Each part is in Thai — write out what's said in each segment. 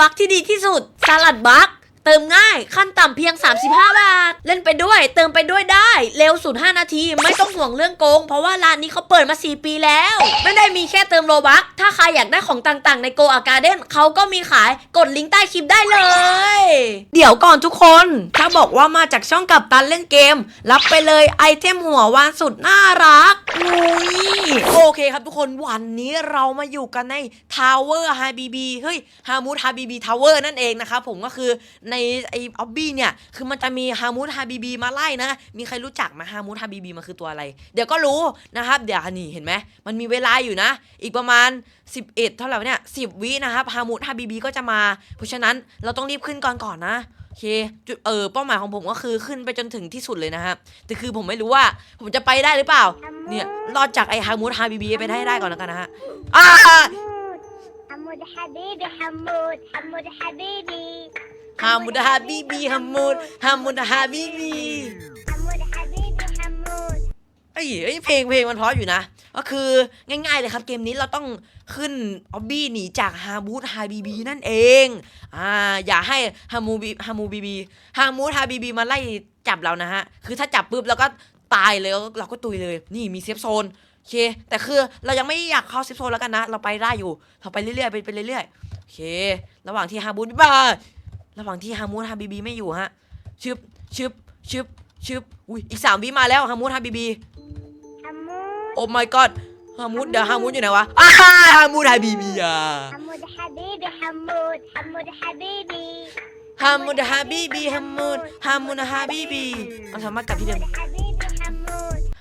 บัคที่ดีที่สุดสลัดบัค เติมง่ายขั้นต่ำเพียง 35 บาท เล่นไปด้วย เติมไปด้วยได้ เร็วสุด 5 นาที ไม่ต้องห่วงเรื่องโกง เพราะว่าร้านนี้เขาเปิดมา 4 ปีแล้ว ไม่ได้มีแค่เติมโลบัคถ้าใครอยากได้ของต่างๆ ในโกอาการ์เด้นเขาก็มีขายกดลิงก์ใต้คลิปได้เลย เดี๋ยวก่อนทุกคน ถ้าบอกว่ามาจากช่องกับตันเล่นเกม รับไปเลยไอเทมหัววานสุดน่ารักอุ้ยโอเคครับทุกคนวันนี้เรามาอยู่กันในทาวเวอร์ฮาบีบีเฮ้ยฮามูดฮาบีบีทาวเวอร์นั่นเองนะครับผมก็คือในไอออบบี้เนี่ย คือมันจะมีฮามูดฮาบีบีมาไล่นะ มีใครรู้จักไหมฮามูดฮาบีบีมันคือตัวอะไร เดี๋ยวก็รู้นะครับ เดี๋ยวนี่เห็นไหมมันมีเวลาอยู่นะ อีกประมาณ 11 เท่าไหร่วะเนี่ย10 วินะครับฮามูดฮาบีบีก็จะมา เพราะฉะนั้นเราต้องรีบขึ้นก่อนก่อนนะ โอเคจุดเออเป้าหมายของผมก็คือขึ้นไปจนถึงที่สุดเลยนะครับแต่คือผมไม่รู้ว่าผมจะไปได้หรือเปล่า เนี่ยรอดจากไอ้ฮามูดฮาบีบีไปได้ได้ก่อนแล้วกันนะฮะอ่า حمود حبيبي حمود حمود حبيبي ฮามุดฮาบีบีฮัมามุดฮาบีมุดฮาบีบีไอ้เพลงเพลงมันพราะอยู่นะ ก็คือง่ายๆเลยครับเกมนี้เราต้องขึ้นออบบี้หนีจากฮามูดฮาบีบีนั่นเองอ่าอย่าให้ฮามูบีฮามูบีบีฮามูดฮาบีบีมาไล่จับเรานะฮะ คือถ้าจับปุ๊บเราก็ตายเลยเราก็ตุยเลย นี่มีเซฟโซนโอเค แต่คือเรายังไม่อยากเข้าเซฟโซนแล้วกันนะ เราไปได้อยู่เราไปเรื่อยๆไปไปเรื่อยๆโอเค ระหว่างที่ฮาบูนบ้า ระหว่างที่ฮามูดฮาบีบีไม่อยู่ฮะชึบชึบชึบชึบอุ้ยอีกสามวิมาแล้วฮามูดฮาบีบีฮามูดโอ้ my god ฮามูดเดี๋ยวฮามูดอยู่ไหนวะอ้าฮามูดฮาบีบีอะฮามูดฮาบีบีฮามูดฮามูดฮาบีบีฮามูดฮาบีบีฮามูดฮามูดฮาบีบีเอาสามารถกลับที่เดิม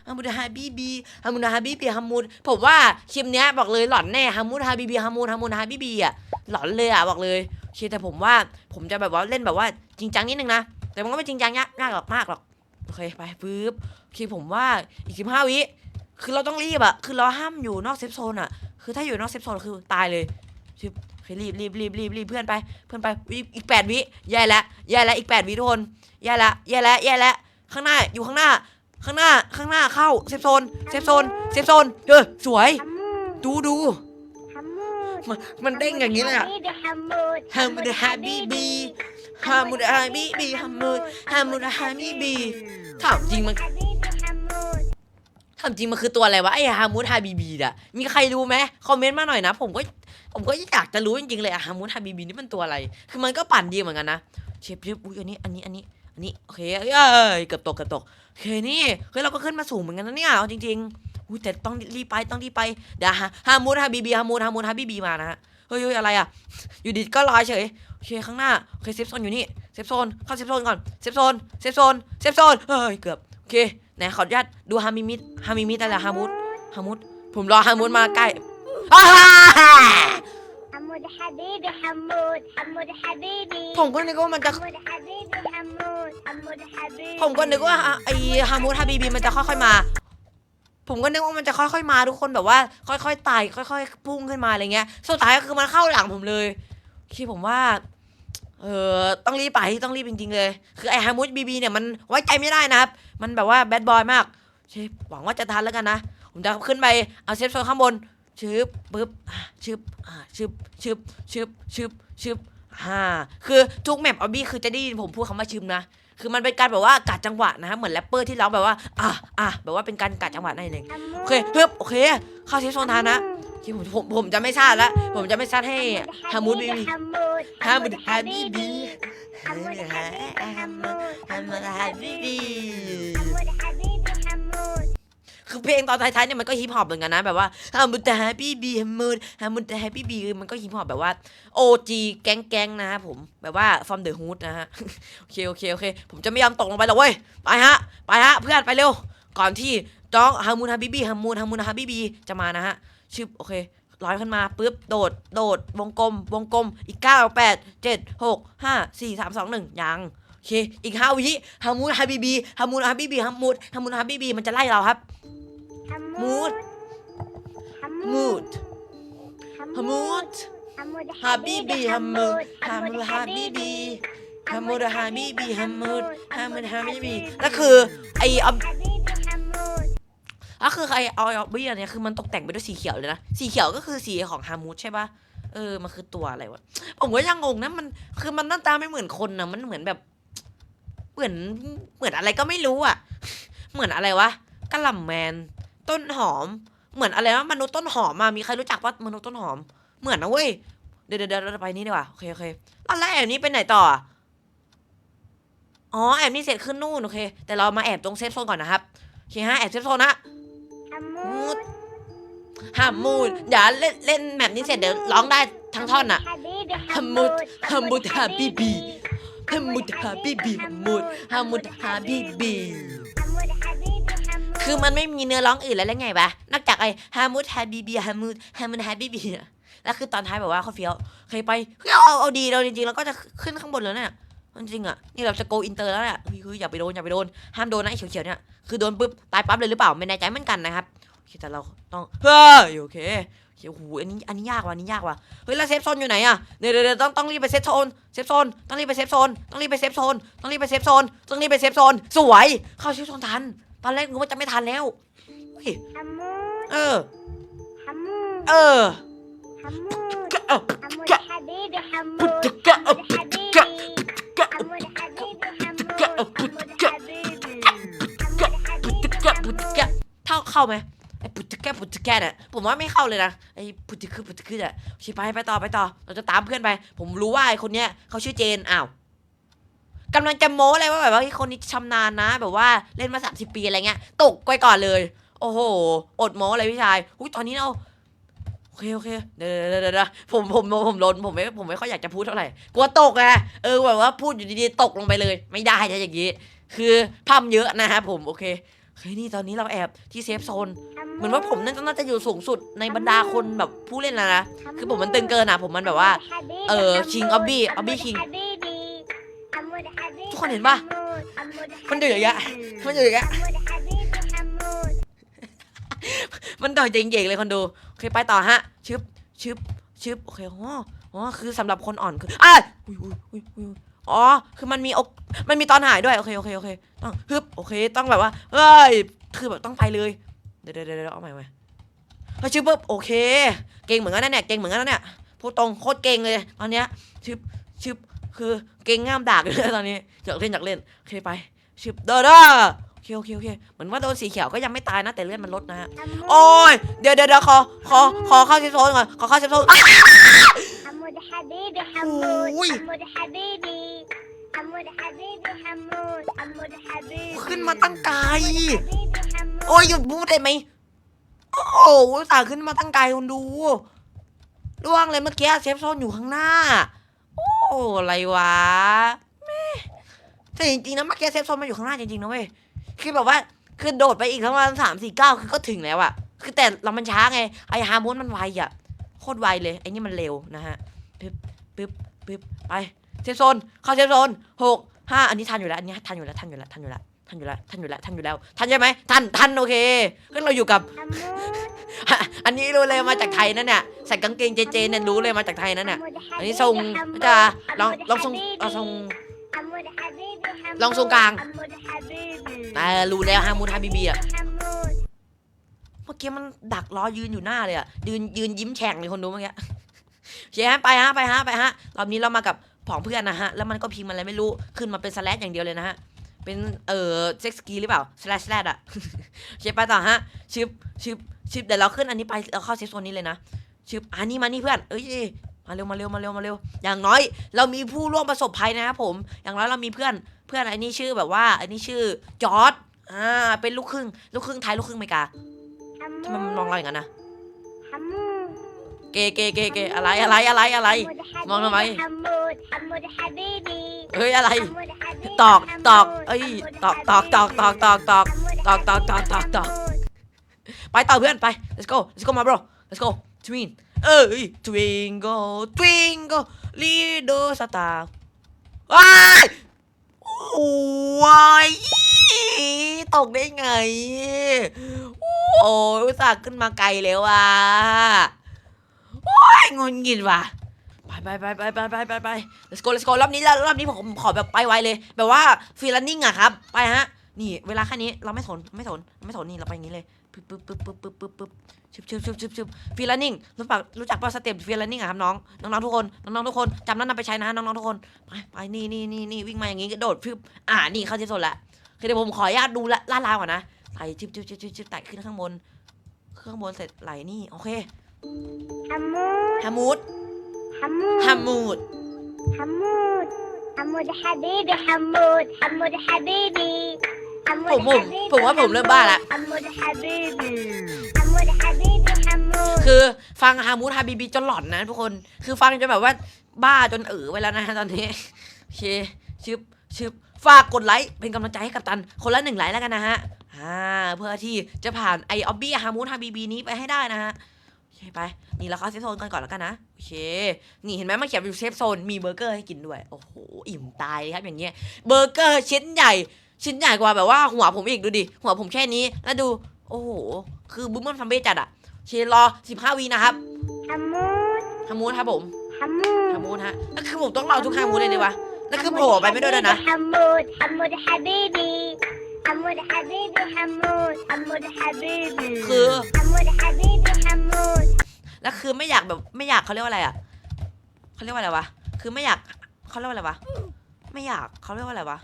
ฮามูดฮาบีบีฮามูดฮาบีบีฮามูดผมว่าคลิปเนี้ยบอกเลยหลอนแน่ฮามูดฮาบีบีฮามูดฮามูดฮาบีบีอะหลอนเลยอะบอกเลย เคแต่ผมว่าผมจะแบบว่าเล่นแบบว่าจริงจังนิดนึงนะ แต่มันก็ไม่จริงจังยากมากหรอกมากหรอกโอเคไปปึ๊บคือผมว่าอีกสิบห้าวิคือเราต้องรีบอะคือเราห้ามอยู่นอกเซฟโซนอะคือถ้าอยู่นอกเซฟโซนคือตายเลยคือรีบรีบรีบรีบรีบเพื่อนไป เพื่อนไปอีกแปดวิแย่แล้วแย่แล้วอีกแปดวิทุกคนแย่แล้วแย่แล้วแย่แล้วข้างหน้าอยู่ข้างหน้า ข้างหน้าข้างหน้าเข้าเซฟโซนเซฟโซนเซฟโซนเออสวย ดูดู มันมันเด้งอย่างนี้เลยอะฮามูดฮามูดฮาบีบีฮามูดฮาบีบีฮามูดฮามูดฮาบีบีถามจริงมันถามจริงมันคือตัวอะไรวะไอฮามูดฮาบีบีอะมีใครรู้ไหมคอมเมนต์มาหน่อยนะ ผมก็ผมก็อยากจะรู้จริงๆเลยอะฮามูดฮาบีบีนี่มันตัวอะไร คือมันก็ปั่นดีเหมือนกันนะเชฟเชฟอุ้ยอันนี้อันนี้อันนี้อันนี้โอเคเอ้ยเกือบตกเกือบตกโอเคนี่เฮ้ยเราก็ขึ้นมาสูงเหมือนกันนะเนี่ยเอาจริง ๆ อุ้ยแต่ต้องรีบไปต้องรีบไปเดี๋ยวฮามูดฮาบีบีฮามูดฮามูดฮาบีบีมานะฮะเฮ้ยอะไรอะอยู่ดีก็ลอยเฉยโอเคข้างหน้าโอเคเซฟโซนอยู่นี่เซฟโซนเข้าเซฟโซนก่อนเซฟโซนเซฟโซนเซฟโซนเฮ้ยเกือบโอเคไหนขออนุญาตดูฮามิมิดฮามิมิดอะไรฮามูดฮามูดผมรอฮามูดมาใกล้ฮามูดฮาบีบีฮามูดฮามบีบีผมก็นึกว่ามันจะผมก็นึกว่าไอฮามูดฮาบีบีมันจะค่อยๆมา ผมก็นึกว่ามันจะค่อยๆมาทุกคนแบบว่า ค่อยๆไต่ค่อย ๆ พุ่งขึ้นมาอะไรเงี้ยสุดท้ายก็คือมันเข้าหลังผมเลยคือผมว่า เออต้องรีบไปต้องรีบจริงๆเลย คือไอ้ฮามูดบีบีเนี่ยมันไว้ใจไม่ได้นะครับ มันแบบว่าแบดบอยมากเชฟหวังว่าจะทันแล้วกันนะ ผมจะขึ้นไปเอาเซฟโซนข้างบนชึบปึ๊บชึบอ่าชึบชึบชึบชึบชึบอ่าคือทุกแมปออบบี้คือจะได้ยินผมพูดคำว่าชึบนะ คือมันเป็นการแบบว่ากัดจังหวะนะฮะเหมือนแรปเปอร์ที่ร้องแบบว่าอะอะแบบว่าเป็นการกัดจังหวะนั่นเองโอเคเฮ้ยโอเคเข้าเทสโซนทานะที่ผมผมผมจะไม่ชาดละผมจะไม่ชาดให้ฮามูดบีบีฮามูดฮาบีบีฮามูดฮาบีบีฮามูดฮาบีบี เพลงตอนท้ายๆเนี่ยมันก็ฮิปฮอปเหมือนกันนะแบบว่าฮามุดฮาบีบีฮามุดฮามุดฮาบีบีมันก็ฮิปฮอปแบบว่า OG แก๊งแก๊งๆนะครับผมแบบว่า from the hood นะฮะโอเคโอเคโอเค ผมจะไม่ยอมตกลงไปหรอกเว้ยไปฮะไปฮะเพื่อนไปเร็ว ก่อนที่น้องฮามุนฮาบิบีฮามุนฮามุนฮาบิบีจะมานะฮะชึบโอเคลอยขึ้นมาปุ๊บโดดโดดวงกลม วงกลมอีกเก้าแปดเจ็ดหกห้าสี่สามสองหนึ่งยังโอเค อีกห้าวิฮามุนฮาบิบีฮามุนฮาบิบีฮามุดฮามุนฮาบิบีมันจะไล่เราครับ حمود موت حمود حمود حمود حبيبي حمود حمود حبيبي حمود حبيبي حمود حمود حبيبي แล้วคือไอออบ حبيبي حمود ก็คือไอออบบี้อันเนี้ยคือมันตกแต่งไปด้วยสีเขียวเลยนะ สีเขียวก็คือสีของฮามูดใช่ปะ เออ มันคือตัวอะไรวะ ผมก็ยังงงนะ มัน คือมันหน้าตาไม่เหมือนคนนะมันเหมือนแบบ เหมือน เหมือนอะไรก็ไม่รู้อ่ะ เหมือนอะไรวะกะหล่ำแมน ต้นหอม เหมือนอะไรนะมนุษย์ต้นหอมมามีใครรู้จักว่ามนุษย์ต้นหอม เหมือนนะเว้ย เดี๋ยวเดี๋ยวเราไปนี่ดีกว่า โอเคโอเคแล้วแล้แอบนี้ไปไหนต่อ อ๋อแอบนี่เสร็จขึ้นนู่นโอเค แต่เรามาแอบตรงเซฟโซนก่อนนะครับ โอเคฮะแอบเซฟโซนนะมูดฮัมมูดเดี๋ยวเล่นเล่นแบบนี้เสร็จเดี๋ยวร้องได้ทั้งท่อนอะฮัมมูดฮัมมูดฮาบีบีฮัมมูดฮาบีบีฮัมมูดฮัมูดฮับีบี คือมันไม่มีเนื้อร้องอื่นแล้วแล้วไงปะนอกจากไอ้ฮามุดฮาบิบีฮามุดฮามุดฮาบิบีแล้วคือตอนท้ายแบบว่าเขาเฟี้ยวเคยไปเอาเอาดีเราจริงๆแล้วก็จะขึ้นข้างบนแล้วเนี่ยจริงอะนี่เราจะโกอินเตอร์แล้วเนี่ยเฮ้ยอย่าไปโดนอย่าไปโดนห้ามโดนนะไอ้เขียวๆเนี่ยคือโดนปุ๊บตายปั๊บเลยหรือเปล่าไม่แน่ใจเหมือนกันนะครับโอเคแต่เราต้องเฮ้ยโอเคโอเคโอ้โหอันนี้อันนี้ยากว่ะอันนี้ยากว่ะเฮ้ยแล้วเซฟโซนอยู่ไหนอะเดี๋ยวเดี๋ยวต้องต้องรีบไปเซฟโซนเซฟโซนต้องรีบไปเซฟโซนต้องรีบไปเซฟโซนต้องรีบไปเซฟโซนต้องรีบไปเซฟโซนสวยเข้าเซฟโซนทัน ตอนแรกงูกว่าจะไม่ทันแล้วเฮ้ยมูดเออฮามูดเออ ฮามูดเออฮามูดฮาบีบีฮามูดฮามูดฮาบีบีฮามูดฮาบีบีฮามูดฮามูดฮาบีบีกะปุตกะปุตกะเท่าเข้าไหมไอ้ปุตกะปุตกะเนี่ยผมว่าไม่เข้าเลยนะไอ้ปุตกะปุตกะเนี่ยโอเคไปไปต่อไปต่อ เราจะตามเพื่อนไป ผมรู้ว่าไอ้คนเนี้ยเขาชื่อเจนอ้าว กำลังจะโม้เลยว่าแบบว่าไอ้คนนี้ชำนาญนะ แบบว่าเล่นมาสามสิบปีอะไรเงี้ยตกไปก่อนเลย โอ้โห อดโม้เลยพี่ชายอุ้ยตอนนี้เราโอเคโอเคเดี๋ยวเดี๋ยวเดี๋ยวผมผมผมผมลนผมไม่ผมไม่ค่อยอยากจะพูดเท่าไหร่กลัวตกไงเออแบบว่าพูดอยู่ดีๆตกลงไปเลย ไม่ได้นะอย่างนี้ คือพัมเยอะนะครับผมโอเคเฮ้ยนี่ตอนนี้เราแอบที่เซฟโซน เหมือนว่าผมน่าจะน่าจะอยู่สูงสุดในบรรดาคนแบบผู้เล่นแล้วนะ คือผมมันตึงเกินอะ ผมมันแบบว่า เออ King Obby Obby King ทุกค นเห็นปะมันอยู่อย่างเงี้ยมันอยู่อย่างเงี้ยมันต่อยเจ๋งๆเลยคนดู โอเคไปต่อฮะ ชึบ ชึบ ชึบ โอเคอ๋ออ๋อ คือสำหรับคนอ่อนคืออะอุ้ยอุ้ยอุ้ยอุ้ยอ๋อ คือมันมีอกมันมีตอนหายด้วย โอเค โอเค โอเค ต้องฮึบ โอเค ต้องแบบว่า เฮ้ย คือแบบต้องไปเลย เดี๋ยวเดี๋ยวเดี๋ยวเอาใหม่ใหม่เฮ้ยชึบปุ๊บ โอเค เก่งเหมือนกันนะเนี่ย เก่งเหมือนกันนะเนี่ยพูดตรงโคตรเก่งเลย ตอนเนี้ย ชึบ ชึบ คือเก่งง่ามดากเลยตอนนี้ อยากเล่นอยากเล่น โอเคไป ชึบ เด้อเด้อโอเค โอเค โอเค เหมือนว่าโดนสีเขียวก็ยังไม่ตายนะ แต่เลือดมันลดนะฮะ โอ้ย เดี๋ยวเดี๋ยวเดี๋ยวขอ ขอ ขอเข้าเซฟโซนก่อน ขอเข้าเซฟโซนอ่ะ حمود حبيبي حمود أوي. حمود حبيبي حمود حبيبي حمود حمود حبيبي ขึ้นมาตั้งไกล حبيبي حمود โอ้ยหยุดพูดได้ไหม โอ้โหอุตสาห์ขึ้นมาตั้งไกลคนดูร่วงเลยเมื่อกี้เซฟโซนอยู่ข้างหน้า โ อ้อะไรวะแม่แต่จริงๆนะมื่อกี้เซฟโซนมาอยู่ข้างหน้าจริงๆนะเว้ยคือแบบว่าคือโดดไปอีกประมาณสามสี่เก้าคือก็ถึงแล้วอะคือแต่เรามันช้าไงไอฮาร์โมนมันไวอะโคตรไวเลยไอนี่มันเร็วนะฮะปึ๊บปึ๊บปึ๊บไปเซฟโซนเข้าเซฟโซนหกห้าอันนี้ทันอยู่แล้วอันนี้ทันอยู่แล้วทันอยู่แล้วทันอยู่แล้ว ทันอยู่แล้วทันอยู่แล้วทันอยู่แล้วทันใช่ไหมทันทันโอเคก็เราอยู่กับ อันนี้รู้เลยมาจากไทยนั่นเนี่ยใส่กางเกงเจเจเนี่ยรู้เลยมาจากไทยนั่นเนี่ยอันนี้ทรงจะลองลองทรงเอาทรงลองทรงกลางแต่รู้แล้วฮามูดฮาบีบีอะเมื่อกี้มันดักล้อยืนอยู่หน้าเลยอะยืนยืนยิ้มแฉ่งเลยคนดูเมื่อกี้เชฟไปฮะไปฮะไปฮะรอบนี้เรามากับผองเพื่อนนะฮะแล้วมันก็พิงมันอะไรไม่รู้ขึ้นมาเป็นสแลชอย่างเดียวเลยนะฮะ เป็นเออเซ็กซ์กีหรือเปล่าสแลชแลดอะเชฟไปต่อฮะชิบชิบชิบเดี๋ยวเราขึ้นอันนี้ไปเราเข้าเซฟโซนนี้เลยนะชิบอันนี้มานี่เพื่อน เอ้ยมาเร็วมาเร็วมาเร็วมาเร็ว อย่างน้อย เรามีผู้ร่วมประสบภัยนะครับผม อย่างน้อยเรามีเพื่อนเพื่อนอันนี้ชื่อแบบว่าอันนี้ชื่อจอร์ดอ่าเป็นลูกครึ่งลูกครึ่งไทยลูกครึ่งเมกาทำไมมันมองเราอย่างนั้นนะ เกเกเกเกอะไรอะไรอะไรอะไร มองทำไมเฮ้ยอะไรตอกตอกเอ้ยตอกตอกตอกตอกตอกตอกตอกตอกตอกตอกตอกไปต่อเพื่อนไป let's go let's go มา bro let's go twin เอ้ย Twingo twingo little star ว้ายโอ้ยตกได้ไง โอ้ยอุตส่าห์ขึ้นมาไกลแล้วอะ ยงุนงินว่ะไปไปไปไปไปไปไป let's go let's go รอบนี้รอบนี้ผมขอแบบไปไวเลย แบบว่าฟรีลันนิ่งอะครับ ไปฮะ นี่เวลาแค่นี้เราไม่สนไม่สนไม่สนนี่เราไปอย่างนี้เลยปึ๊บปึ๊บปึ๊บปึ๊บปึ๊บปึ๊บปึ๊บชึบชึบชึบชึบชึบฟรีลันนิ่งรู้ปากรู้จักป่ะสเต็ปฟรีลันนิ่งอะครับน้องน้องทุกคนน้องน้องทุกคนจำนั้นนำไปใช้นะน้องน้องทุกคนไปไปนี่นี่นี่นี่วิ่งมาอย่างงี้กระโดดฟึบอ่านี่เข้าที่โซนละคือเดี๋ยวผมขออนุญาตดูล่าลาวก่อนนะไต่ชึบชึบชึบชึบไต่ขึ้นข้างบนข้างบนเสร็จไหลนี่โอเค حمود ฮามูด حمود ฮามูด حمود حمود حبيبي حمود حمود حبيبي حمود ผมผม حبيبي ผมว่าผมเริ่มบ้าละ حمود حبيبي حمود حبيبي حمود คือฟังฮามูดฮาบีบีจนหลอนนะทุกคน คือฟังจนแบบว่าบ้าจนเออไปแล้วนะตอนนี้โอเคชึบชึบฝากกดไลค์เป็นกำลังใจให้กับตัน คนละหนึ่งไลค์แล้วกันนะฮะ อ่า เพื่อที่จะผ่านไอออบบี้ฮามูดฮาบีบีนี้ไปให้ได้นะฮะ โอเค ไป นี่เราเข้าเซฟโซนกันก่อนแล้วกันนะ โอเค นี่เห็นไหมมันเขียนอยู่เซฟโซน มีเบอร์เกอร์ให้กินด้วย โอ้โห อิ่มตายเลยครับอย่างเงี้ย เบอร์เกอร์ชิ้นใหญ่ ชิ้นใหญ่กว่าแบบว่าหัวผมอีกดูดิ หัวผมแค่นี้ แล้วดู โอ้โห คือบึ้มมันฟัมเบ้จัดอะเชนรอ 15วีนะครับ حمود ฮามูดครับผม حمود ฮามูดฮะแล้วคือผมต้องรอทุกฮามูดเลยเลยวะแล้วคือโผล่ไปไม่ด้วยด้วยนะ حمود حمود حبيبي حمود حبيبي حمود حمود حبيبي คือ حمود حبيبي حمود แล้วคือไม่อยากแบบไม่อยากเขาเรียกว่าอะไรอะเขาเรียกว่าอะไรวะคือไม่อยากเขาเรียกว่าอะไรวะไม่อยากเขาเรียกว่าอะไรวะ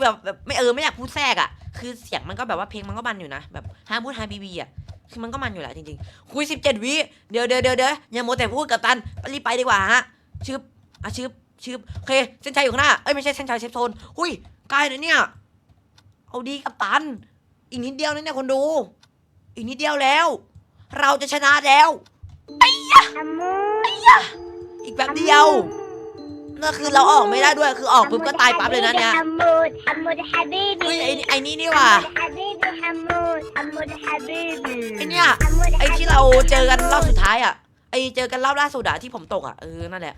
แบบแบบไม่เออไม่อยากพูดแทรกอะคือเสียงมันก็แบบว่าเพลงมันก็มันอยู่นะแบบห้ามพูดฮาบีบีอะคือมันก็มันอยู่แหละจริงๆ คุยสิบเจ็ดวิเดี๋ยวเดี๋ยวเดี๋ยวเดี๋ยวอย่าโมแต่พูดกับตันรีบไปดีกว่าฮะชืบอะชืบชืบโอเคเส้นชัยอยู่ข้างหน้าเอ้ยไม่ใช่เส้นชัยเซฟโซนหุ้ยกล้เลยเนี่ยเอาดีกับตัน อีกนิดเดียวนะเนี่ยคนดู อีกนิดเดียวแล้ว เราจะชนะแล้ว อีกแป๊บเดียวนั่นคือเราออกไม่ได้ด้วย คือออกปุ๊บก็ตายปั๊บเลยนะเนี่ยฮัมฮ้ยไอ้นี่นี่ว่ะฮับบีบีไอ้นี่ไอ้ที่เราเจอกันรอบสุดท้ายอะ ไอ้เจอกันรอบล่าสุดอะที่ผมตกอะ เออ นั่นแหละ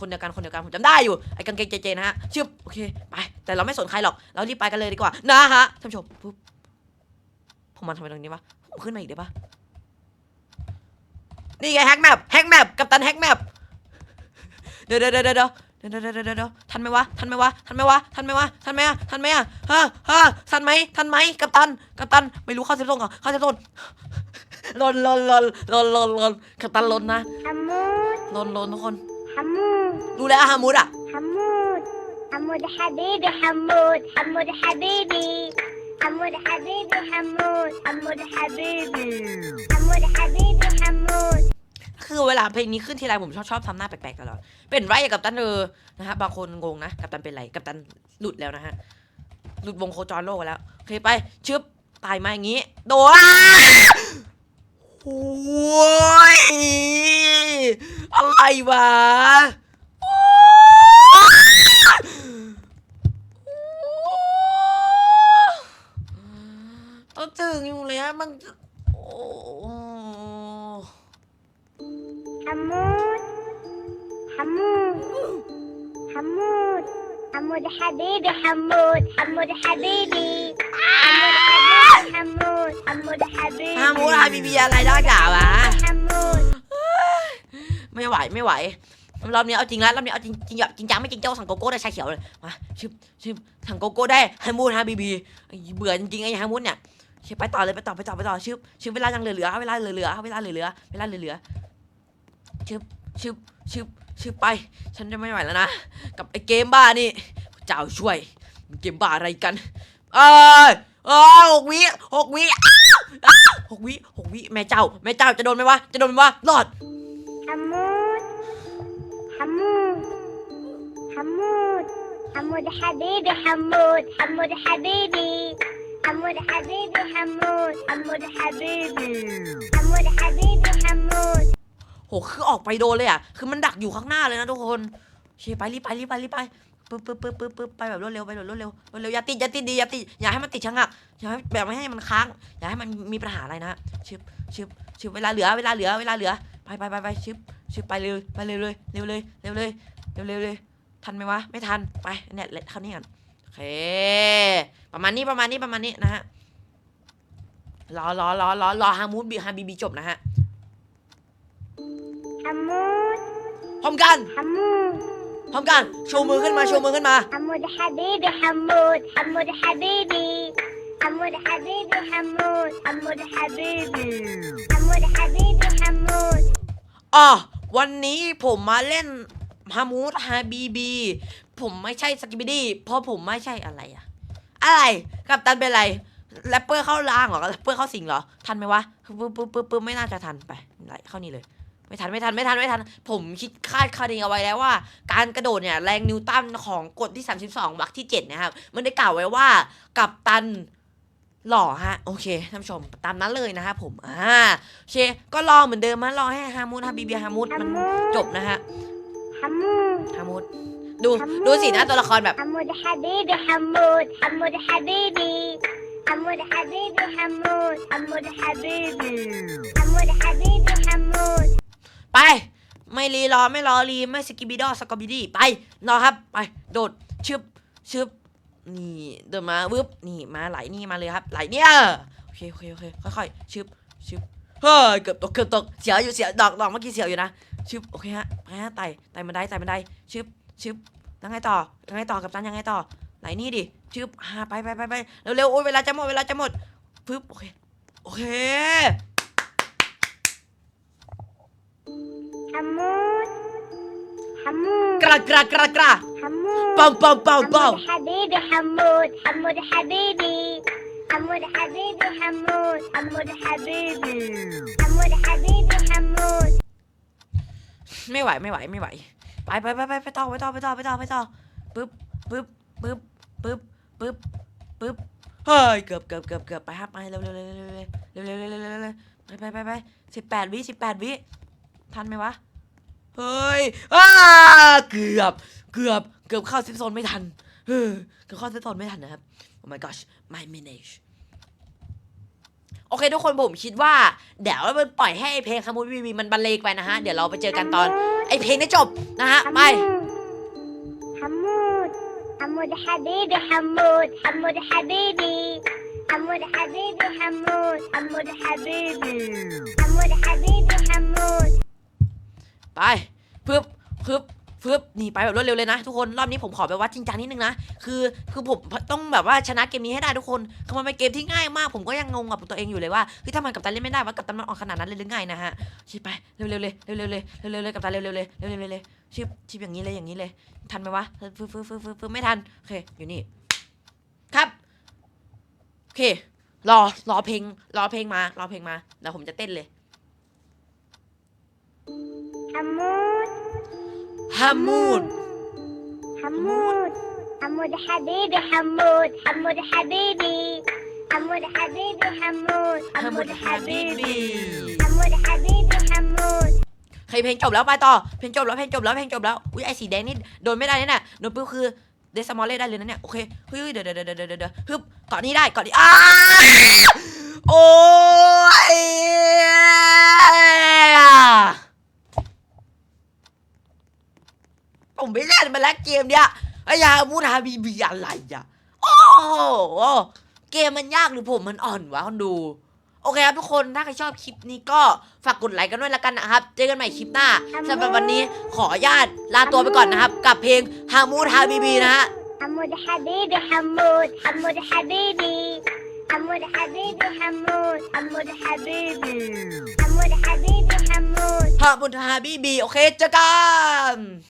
คนเดียวกันคนเดียวกันผมจำได้อยู่ ไอ้กางเกงเจเจนะฮะชื่อโอเค ไป แต่เราไม่สนใครหรอก เรารีบไปกันเลยดีกว่า นะฮะ ท่านผู้ชมปุ๊บ ผมมาทำไมตรงนี้วะผมขึ้นมาอีกได้ปะ นี่ไงแฮกแมปแฮกแมปกัปตันแฮกแมปเดี๋ยวเดี๋ยวเดี๋ยวเดี๋ยวเดี๋เดี๋เดี๋ทันไหมวะ ทันไหมวะ ทันไหมวะ ทันไหมวะ ทันไหมอะ ทันไหมอะฮะฮ้อทันไหมทันไหมกัปตัน กัปตัน ไม่รู้เข้าเซฟโซนเหรอเข้าเซฟโซนลนลนลนลนลนลนกัปตันลนนะฮามูดลนลนทุกคนฮามูดรู้แล้วฮามูดอะฮามูดฮามูดฮับีบีฮามูดฮามูดฮับบีบี حمود حبيبي حمود حمود حبيبي حمود حبيبي ดคือเวลาเพลงนี้ขึ้นทีไรผมชอบชอบทำหน้าแปลกๆตลอด เป็นไรกับตันเออนะฮะบางคนงงนะกับตันเป็นไรกับตันหลุดแล้วนะฮะหลุดวงโคจรโลกแล้วโอเคไปชึบตายมาอย่างงี้ โดนโอ้ยอะไรวะต้องถึงอยู่เลยฮะมันโอ้ حمود حمود حمود حمود حبيبي حمود حمود حبيبي حمود حبيبي حمود حمود حبيبي ฮามูดฮาบีบีอะไรได้กล่าวะ حمود ไม่ไหวไม่ไหวรอบนี้เอาจริงแล้วรอบนี้เอาจริงจริงแบบจริงจังไม่จริงเจ้าสั่งโกโก้ได้ชาเขียวเลยมาชิบชิบสั่งโกโก้ได้ฮามูดฮาบีบีเบื่อจริงๆไอ้ฮามูดเนี่ยเชิบไปต่อเลยไปต่อไปต่อไปต่อชิบชิบเวลายังเหลือๆเวลาเหลือๆเวลาเหลือๆเวลาเหลือๆ ชิบชิบชิบชิบไป ฉันจะไม่ไหวแล้วนะกับไอ้เกมบ้านี่เจ้าช่วยมันเกมบ้าอะไรกันเอ้ยเอ้ยหกวิหกวิอ้าวหกวิหกวิแม่เจ้าแม่เจ้าจะโดนไหมวะจะโดนไหมวะรอด حمود حمود حمود حمود حبيبي حمود حمود حبيبي حمود حبيبي حمود حمود حبيبي حمود حبيبي حمود โหคือออกไปโดนเลยอะ คือมันดักอยู่ข้างหน้าเลยนะทุกคนโอเคไปรีบไปรีบไปรีบไปปึ๊บปึ๊บปึ๊บปึ๊บปึ๊บไปแบบรวดเร็วไปแบบรวดเร็วรวดเร็วอย่าติดอย่าติดดีอย่าติดอย่าให้มันติดชะงักอย่าให้แบบไม่ให้มันค้าง อย่าให้มันมีปัญหาอะไรนะชึบชึบชึบเวลาเหลือเวลาเหลือเวลาเหลือไปไปไปไปชึบชึบไปเร็วไปเร็วเลยเร็วเลยเร็วเลยเร็วเร็วเลยทันไหมวะไม่ทันไปเนี่ยเละเข้านี่ก่อนโอเค ประมาณนี้ประมาณนี้ประมาณนี้นะฮะรอรอรอรอรอฮามูดบีฮาบีบีจบนะฮะ حمود พร้อมกัน حمود พร้อมกัน โชว์มือขึ้นมา โชว์มือขึ้นมา حمود حبيبي حمود حمود حبيبي حمود حبيبي حمود حمود حبيبي حمود حبيبي حمود อ๋อวันนี้ผมมาเล่นฮามูดฮาบีบี ผมไม่ใช่สกิบิดี้เพราะผมไม่ใช่อะไรอะอะไรกับตันเป็นอะไรแรปเปอร์เข้าล่างเหรอแรปเปอร์เข้าสิงเหรอ ทันไหมวะปึ๊บปึ๊บปึ๊บปึ๊บไม่น่าจะทันไปไหลเข้านี่เลย ไม่ทันไม่ทันไม่ทันไม่ทัน ผมคิดคาดคะเนเอาไว้แล้วว่า การกระโดดเนี่ยแรงนิวตันของกฎที่ 32วรรคที่ 7 นะครับ มันได้กล่าวไว้ว่ากับตันหล่อฮะ โอเคท่านผู้ชมตามนั้นเลยนะครับผมอ่าโอเค ก็รอเหมือนเดิมมารอให้ฮามูดฮาบีบีฮามูดมันจบนะฮะ حمود ฮามูดดูดูสินะตัวละครแบบ حمود حبيبي حمود حمود حبيبي حمود حبيبي حمود حمود حبيبي حمود حبيبي حمود ไป ไม่รีรอไม่รอรีไม่สกิบิดอสกอบิดี้ไปรอครับ ไปโดดชึบชึบนี่เดินมาวึบนี่มาไหลนี่มาเลยครับ ไหลเนี่ยโอเคโอเคโอเคค่อยๆชึบชึบเฮ้ยเกือบตกเกือบตกเสียวอยู่เสียวดอกดอกเมื่อกี้เสียวอยู่นะชึบโอเคฮะไปฮะไต่ไต่บันไดไต่บันไดชึบชึบยังไงต่อยังไงต่อกับตันยังไงต่อไหลนี่ดิชึบอ่าไปไปไปไปเร็วๆโอ้ยเวลาจะหมดเวลาจะหมดปึ๊บโอเคโอเค حمود حمود กระกระกระกระ حمود เป่าเป่าเป่าเป่า حمود حبيبي حمود حمود حبيبي حمود حبيبي حمود حمود حبيبي حمود حبيبي حمود ไม่ไหวไม่ไหวไม่ไหว ไปไปไปไปไปต่อไปต่อไปต่อไปต่อไปต่อปึ๊บปึ๊บปึ๊บปึ๊บปึ๊บปึ๊บเฮ้ยเกือบเกือบเกือบเกือบไปครับไปเร็วเร็วเร็วเร็วเร็วเร็วเร็วเร็วเร็วเร็วเร็วไปไปไปไปสิบแปดวิสิบแปดวิทันไหมวะ เฮ้ยอ้าเกือบเกือบเกือบเข้าซิปโซนไม่ทันเออเกือบเข้าซิปโซนไม่ทันนะครับ oh my gosh my manage โอเคทุกคนผมคิดว่า เดี๋ยวมันปล่อยให้ไอ้เพลงคามูบีบีมันบรรเลงไปนะฮะ เดี๋ยวเราไปเจอกันตอน ไอเพลงได้จบนะฮะ ไป حمود حمود حبيبي حمود حمود حبيبي حمود حبيبي حمود حمود حبيبي حمود حبيبي حمود ไปพึบพึบพึบหนีไปแบบรวดเร็วเลยนะทุกคนรอบนี้ผมขอแบบว่าจริงจังนิดนึงนะคือคือผมต้องแบบว่าชนะเกมนี้ให้ได้ทุกคนคือมันเป็นเกมที่ง่ายมาก ผมก็ยังงงกับตัวเองอยู่เลยว่าเฮ้ยถ้ามันกับตันเล่นไม่ได้ว่ากับตันมันออกขนาดนั้นเลยหรือไงนะฮะชิบไปเร็วเร็วเลยเร็วเร็วเลยเร็วเร็วเลยกับตันเร็วเร็วเลยเร็วเร็วเลยชิบชิบอย่างนี้เลยอย่างนี้เลย ทันไหมวะฟึบฟึบฟึบฟึบฟึบไม่ทันโอเคอยู่นี่ครับโอเครอรอเพลงรอเพลงมารอเพลงมาเดี๋ยวผมจะเต้นเลย حمود ฮามูด حمود حمود حبيبي حمود حمود حبيبي حمود حبيبي حمود حمود حبيبي حمود حبيبي حمود ใครเพลงจบแล้วไปต่อ เพลงจบแล้วเพลงจบแล้วเพลงจบแล้ว อุ้ยไอสีแดงนี่โดนไม่ได้เนี่ยโดนปุ๊บคือเดซมอลเล่ได้เลยนะเนี่ย โอเคเฮ้ยเดี๋ยวเดี๋ยวเดี๋ยวเดี๋ยวเดี๋ยวฮึบเกาะนี้ได้เกาะนี้อ้าโอ้ย มไม่เล่นมาแล้วเกมเนี้ยไอ้ยามูนาบีบีอะไรอ่ะโอ้โหเกมมันยากหรือผมมันอ่อนวะคนดู โอเคครับทุกคน ถ้าใครชอบคลิปนี้ก็ฝากกดไลค์กันด้วยละกันนะครับ เจอกันใหม่คลิปหน้าสำหรับวันนี้ขออนุญาตลาตัวไปก่อนนะครับ กับเพลงฮามูดฮาบีบีนะฮะ حمود حبيبي حمود حمود حبيبي حمود حبيبي حمود حمود حبيبي حمود حبيبي حمود ฮามูดฮาบีบี โอเคเจอกัน